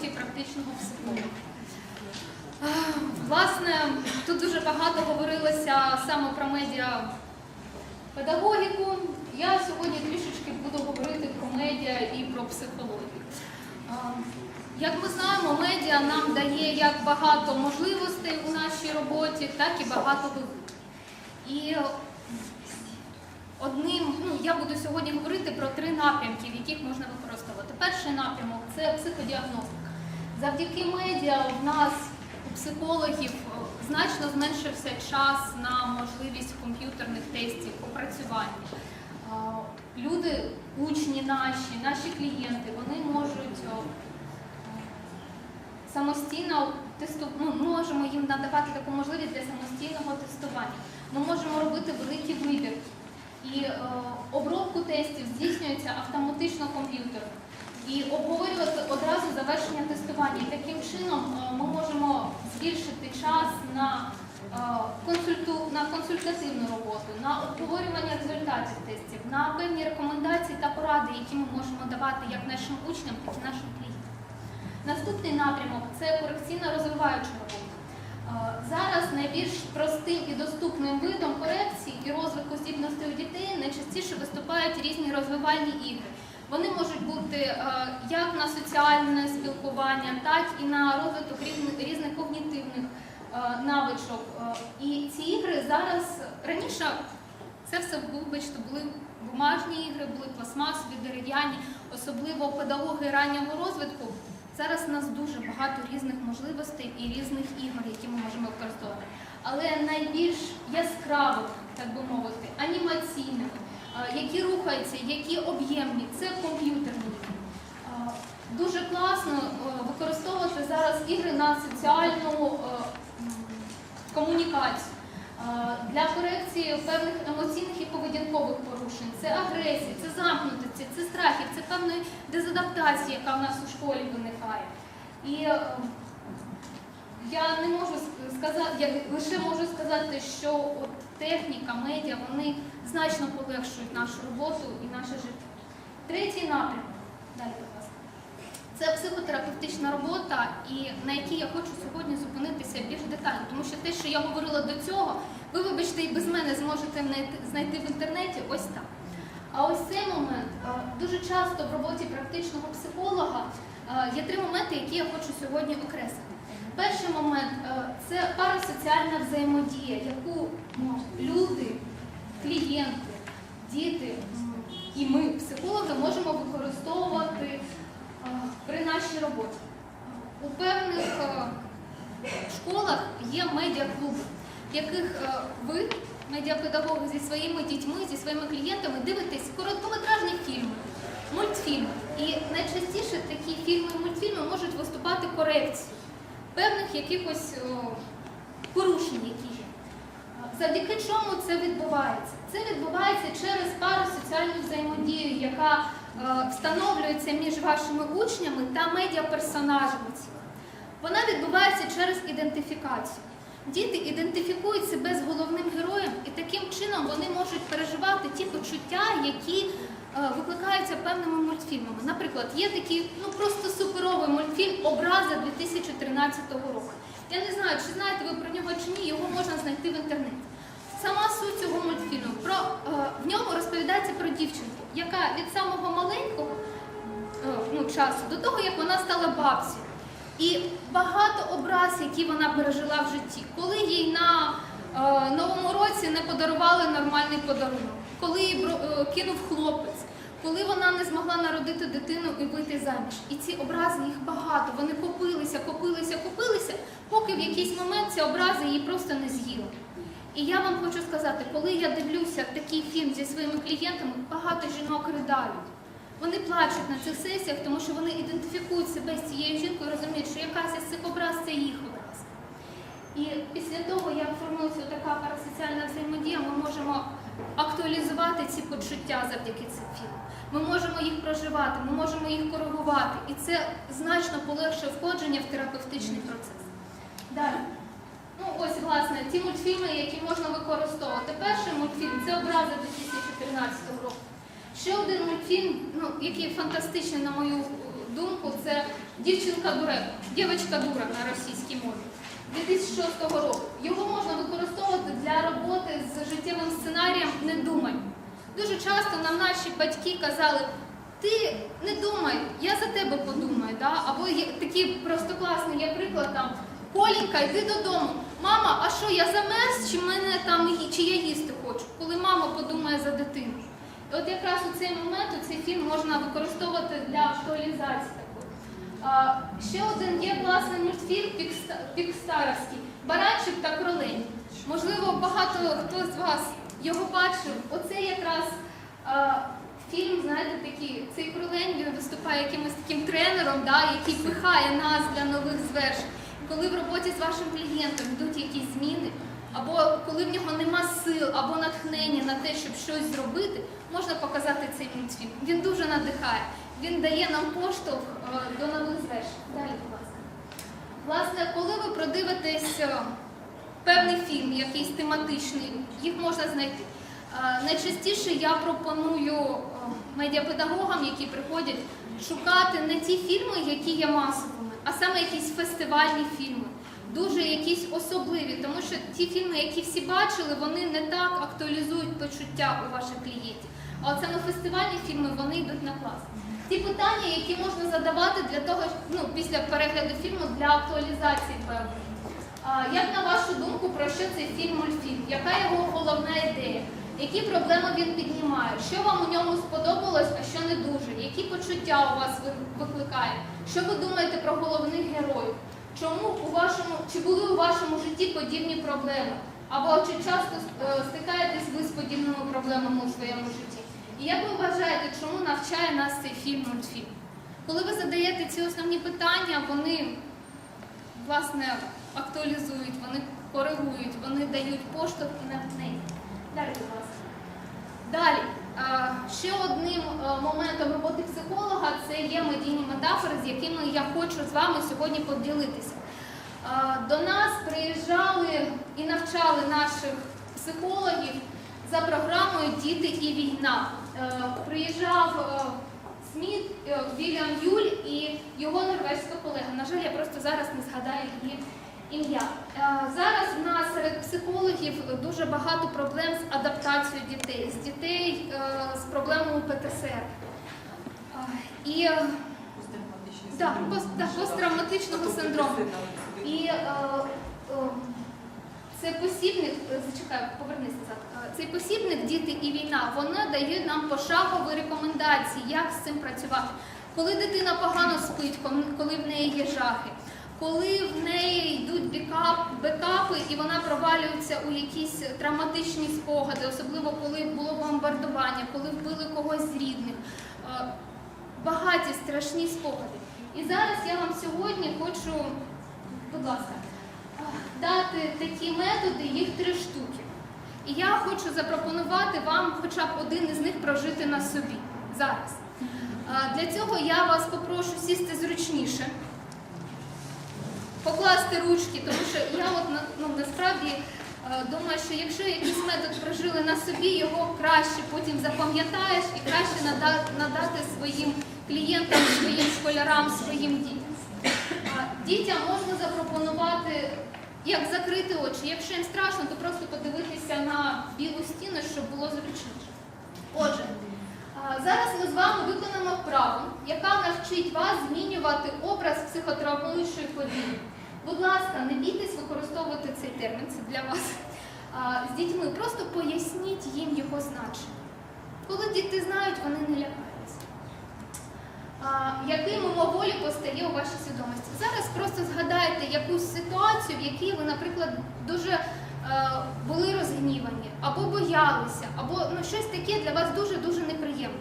роботі практичного психолога. Власне, тут дуже багато говорилося саме про медіа педагогіку. Я сьогодні трішечки буду говорити про медіа і про психологію. Як ми знаємо, медіа нам дає як багато можливостей у нашій роботі, так і багато викликів. І одним, ну я буду сьогодні говорити про три напрямки, в яких можна використовувати. Перший напрямок це психодіагностика. Завдяки медіа в нас, у психологів, е, значно зменшився час на можливість комп'ютерних тестів, опрацювання. Е, Люди, учні наші, наші клієнти, вони можуть е, самостійно тесту... ну, ми можемо їм надавати таку можливість для самостійного тестування. Ми можемо робити великий вибір. І обробку тестів здійснюється автоматично комп'ютером. І обговорювати одразу завершення тестування. Таким чином е, ми можемо збільшити час на, е, консульту... на консультативну роботу, на обговорювання результатів тестів, на певні рекомендації та поради, які ми можемо давати як нашим учням, так і нашим клієнтам. Наступний напрямок це корекційно-розвиваюча робота. Е, Зараз найбільш простим і доступним видом корекції і розвитку здібностей у дітей найчастіше виступають різні розвивальні ігри. Вони можуть бути е, як на соціальне спілкування, так і на розвиток різних, когнітивних е, навичок. Е, І ці ігри зараз раніше це все вибачте, були бумажні ігри, були пластмасові, дерев'яні, особливо педагоги раннього розвитку. Зараз у нас дуже багато різних можливостей і різних ігор, які ми можемо використовувати. Але найбільш яскравих, так би мовити, анімаційних, які рухаються, які об'ємні, це комп'ютерні. Е, Дуже класно е, використовувати зараз ігри на соціальну е, комунікацію. Е, Для корекції певних емоційних і поведінкових порушень, це агресія, це замкнутості, це страхів, це певної дезадаптації, яка в нас у школі виникає. І е, я не можу сказати, я лише можу сказати, що от техніка, медіа, вони значно полегшують нашу роботу і наше життя. Третій напрямок. Далі. Це психотерапевтична робота, і на якій я хочу сьогодні зупинитися більш детально, тому що те, що я говорила до цього, ви, вибачте, і без мене зможете знайти- в інтернеті ось так. А ось цей момент дуже часто в роботі практичного психолога є три моменти, які я хочу сьогодні окреслити. Перший момент е, це парасоціальна взаємодія, яку ну, люди, клієнти, діти і ми, психологи, можемо використовувати е, при нашій роботі. У певних е, школах є медіаклуби, в яких ви, медіапедагоги, зі своїми дітьми, зі своїми клієнтами дивитесь короткометражні фільми, мультфільми. І найчастіше такі фільми і мультфільми можуть виступати корекцією певних якихось о, порушень, які є. Завдяки чому це відбувається? Це відбувається через парасоціальну взаємодію, яка е, встановлюється між вашими учнями та медіаперсонажами. Вона відбувається через ідентифікацію. Діти ідентифікують себе з головним героєм, і таким чином вони можуть переживати ті почуття, які викликаються певними мультфільмами. Наприклад, є такий ну просто суперовий мультфільм Образа 2013 року. Я не знаю, чи знаєте ви про нього чи ні, його можна знайти в інтернеті. Сама суть цього мультфільму про е, в ньому розповідається про дівчинку, яка від самого маленького е, ну, часу до того, як вона стала бабцею. І багато образ, які вона пережила в житті, коли їй на е, новому році не подарували нормальний подарунок, коли її е, кинув хлопець, коли вона не змогла народити дитину і вийти заміж. І ці образи їх багато. Вони копилися, копилися, копилися, поки в якийсь момент ці образи її просто не з'їли. І я вам хочу сказати, коли я дивлюся такий фільм зі своїми клієнтами, багато жінок ридають. Вони плачуть на цих сесіях, тому що вони ідентифікують себе з цією жінкою, і розуміють, що якась із цих образ це їх образ. І після того, як формується така парасоціальна взаємодія, ми можемо актуалізувати ці почуття завдяки цим фільмам. Ми можемо їх проживати, ми можемо їх коригувати. І це значно полегшує входження в терапевтичний процес. Далі. Ну, ось, власне, ті мультфільми, які можна використовувати. Перший мультфільм це образи 2014 року. Ще один мультфільм, ну, який фантастичний, на мою думку, це Дівчинка дуре, дівчинка дура на російській мові 2006 року. Його можна використовувати для роботи з життєвим сценарієм Не думай. Дуже часто нам наші батьки казали, ти не думай, я за тебе подумаю. Да? Або є такий простокласний є приклад там. Колінька, йди додому. Мама, а що, я замерз, чи мене там чи я їсти хочу? Коли мама подумає за дитину. І от якраз у цей момент цей фільм можна використовувати для актуалізації такої. Ще один є класний мультфільм пікста- пікстаровський Баранчик та кролень. Можливо, багато хто з вас його бачив. Оце якраз а, фільм, знаєте, такий, цей кролень він виступає якимось таким тренером, да, який пихає нас для нових звершень. Коли в роботі з вашим клієнтом йдуть якісь зміни, або коли в нього нема сил або натхнення на те, щоб щось зробити, можна показати цей мультфільм. Він дуже надихає. Він дає нам поштовх до нових звершень. Далі, будь ласка. Власне, коли ви продивитесь певний фільм, якийсь тематичний, їх можна знайти. Найчастіше я пропоную е, медіапедагогам, які приходять, шукати не ті фільми, які є масовими, а саме якісь фестивальні фільми, дуже якісь особливі, тому що ті фільми, які всі бачили, вони не так актуалізують почуття у ваших клієнтів. А от саме фестивальні фільми вони йдуть на клас. Ті питання, які можна задавати для того, ну, після перегляду фільму для актуалізації певної. Як на вашу думку, про що цей фільм мультфільм? Яка його головна ідея? Які проблеми він піднімає? Що вам у ньому сподобалось, а що не дуже? Які почуття у вас ви- викликає? Що ви думаєте про головних героїв? Чому у вашому чи були у вашому житті подібні проблеми? Або чи часто е, стикаєтесь ви з подібними проблемами у своєму житті? І як ви вважаєте, чому навчає нас цей фільм мультфільм? Коли ви задаєте ці основні питання, вони власне актуалізують, вони коригують, вони дають поштовх і натхнення. Далі. Далі, ще одним моментом роботи психолога це є медійні метафори, з якими я хочу з вами сьогодні поділитися. До нас приїжджали і навчали наших психологів за програмою Діти і війна. Е, Приїжджав е, Сміт, е, Вільям Юль і його норвезька колега. На жаль, я просто зараз не згадаю її ім'я. Е, Зараз в нас серед психологів дуже багато проблем з адаптацією дітей, з дітей е, з проблемами ПТСР. Е, І Так, посттравматичного синдрому. І е, е, це посібник, повернись назад. Е, Цей посібник Діти і війна, вона дає нам пошагові рекомендації, як з цим працювати. Коли дитина погано спить, коли в неї є жахи, коли в неї йдуть бекап, бекапи і вона провалюється у якісь травматичні спогади, особливо коли було бомбардування, коли вбили когось з рідних. Е, Багаті страшні спогади. І зараз я вам сьогодні хочу, будь ласка, дати такі методи, їх три штуки. І я хочу запропонувати вам хоча б один із них прожити на собі зараз. Для цього я вас попрошу сісти зручніше, покласти ручки, тому що я от ну, насправді е, думаю, що якщо якийсь метод прожили на собі, його краще потім запам'ятаєш і краще нада- надати своїм клієнтам, своїм школярам, своїм дітям. Дітям можна запропонувати, як закрити очі. Якщо їм страшно, то просто подивитися на білу стіну, щоб було зручніше. Отже, зараз ми з вами виконаємо вправу, яка навчить вас змінювати образ психотравмуючої події. Будь ласка, не бійтесь використовувати цей термін, це для вас. З дітьми просто поясніть їм його значення. Коли діти знають, вони не лякаються. Який мимоволі постає у вашій свідомості? Зараз просто згадайте якусь ситуацію, в якій ви, наприклад, дуже е, були розгнівані, або боялися, або ну, щось таке для вас дуже-дуже неприємне.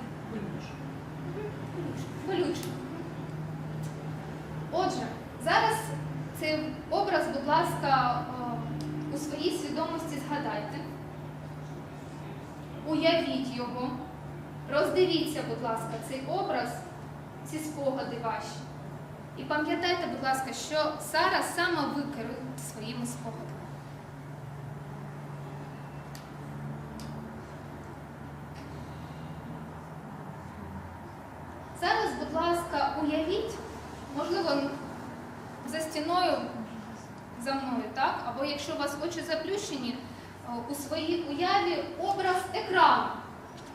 Отже, зараз цей образ, будь ласка, е, у своїй свідомості згадайте. Уявіть його. Роздивіться, будь ласка, цей образ, ці спогади ваші. І пам'ятайте, будь ласка, що зараз саме ви своїми спогадами. Зараз, будь ласка, уявіть, можливо, за стіною за мною, так? Або якщо у вас очі заплющені, е, у своїй уяві образ екрану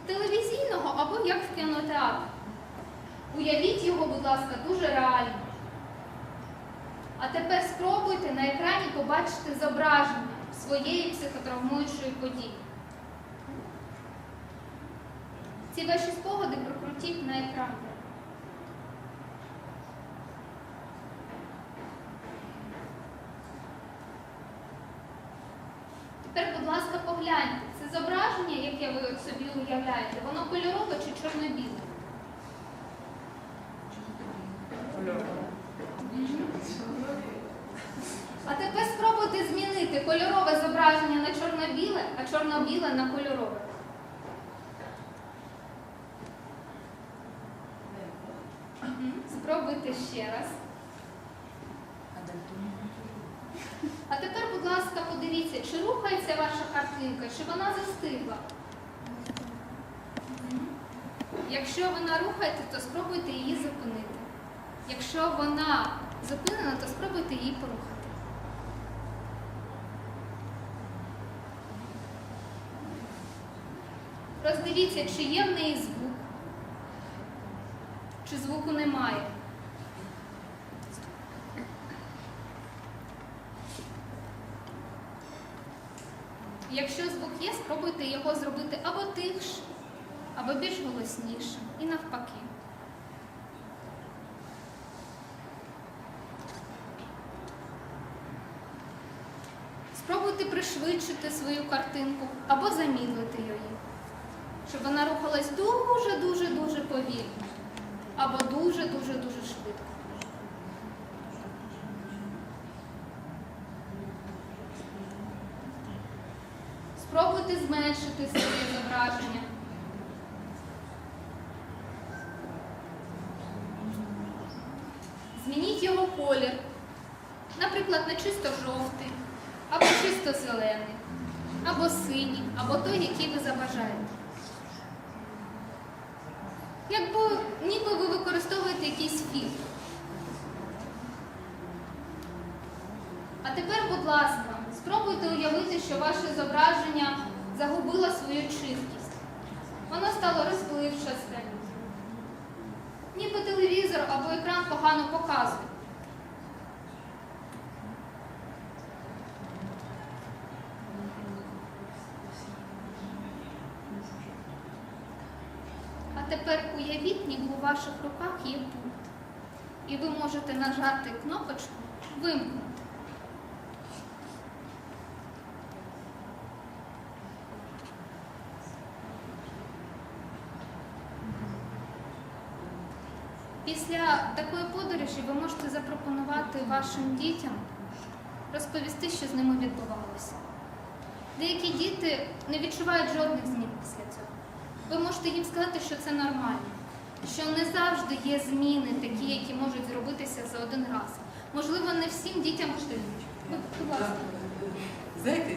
телевізійного або як в кінотеатрі. Уявіть його, будь ласка, дуже реально. А тепер спробуйте на екрані побачити зображення своєї психотравмуючої події. Ці ваші спогади прокрутіть на екрані. Тепер, будь ласка, погляньте. Це зображення, яке ви собі кольорове чи чорно-біле? А тепер спробуйте змінити кольорове зображення на чорно-біле, а чорно-біле на кольорове. Спробуйте ще раз. А тепер, будь ласка, подивіться, чи рухається ваша картинка, чи вона застигла. Якщо вона рухається, то спробуйте її зупинити. Якщо вона зупинена, то спробуйте її порухати. Роздивіться, чи є в неї звук, чи звуку немає. Якщо звук є, спробуйте його зробити або тихше, або більш голосніше, і навпаки. Спробуйте пришвидшити свою картинку або замідлити її, щоб вона рухалась дуже-дуже-дуже повільно, або дуже-дуже-дуже швидко. Спробуйте зменшити своє зображення. Змініть його колір, наприклад, на чисто жовтий, або чисто зелений, або синій, або той, який ви забажаєте. Якби ніби ви використовуєте якийсь фільтр. А тепер, будь ласка, спробуйте уявити, що ваше зображення загубило свою чіткість. Воно стало розпливчасте. Ніби телевізор або екран погано показує. А тепер уявіть, ніби у ваших руках є пульт. І ви можете нажати кнопочку Вимкнути. Після такої подорожі ви можете запропонувати вашим дітям розповісти, що з ними відбувалося. Деякі діти не відчувають жодних змін після цього. Ви можете їм сказати, що це нормально, що не завжди є зміни такі, які можуть зробитися за один раз. Можливо, не всім дітям ласка. Знаєте,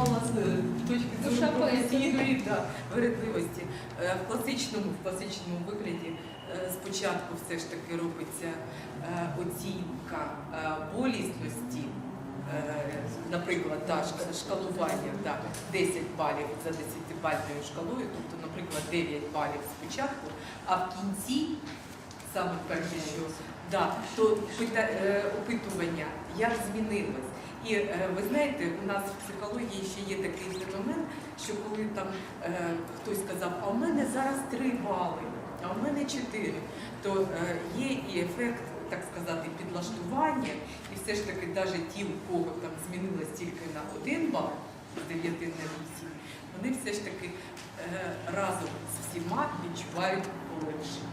витримала з точки зору професійної да, вередливості. Е, В класичному, в класичному вигляді е, спочатку все ж таки робиться е, оцінка болісності, наприклад, шка- шкалування да, 10 балів за 10-бальною шкалою, тобто, наприклад, 9 балів спочатку, а в кінці, саме перше, що да, то опитування, як змінилось. І е, ви знаєте, у нас в психології ще є такий феномен, що коли там е, хтось сказав, а у мене зараз три бали, а у мене чотири, то е, є і ефект, так сказати, підлаштування, і все ж таки, навіть ті, у кого там змінилось тільки на один бал з 9 на 8, вони все ж таки разом з всіма відчувають полегшення.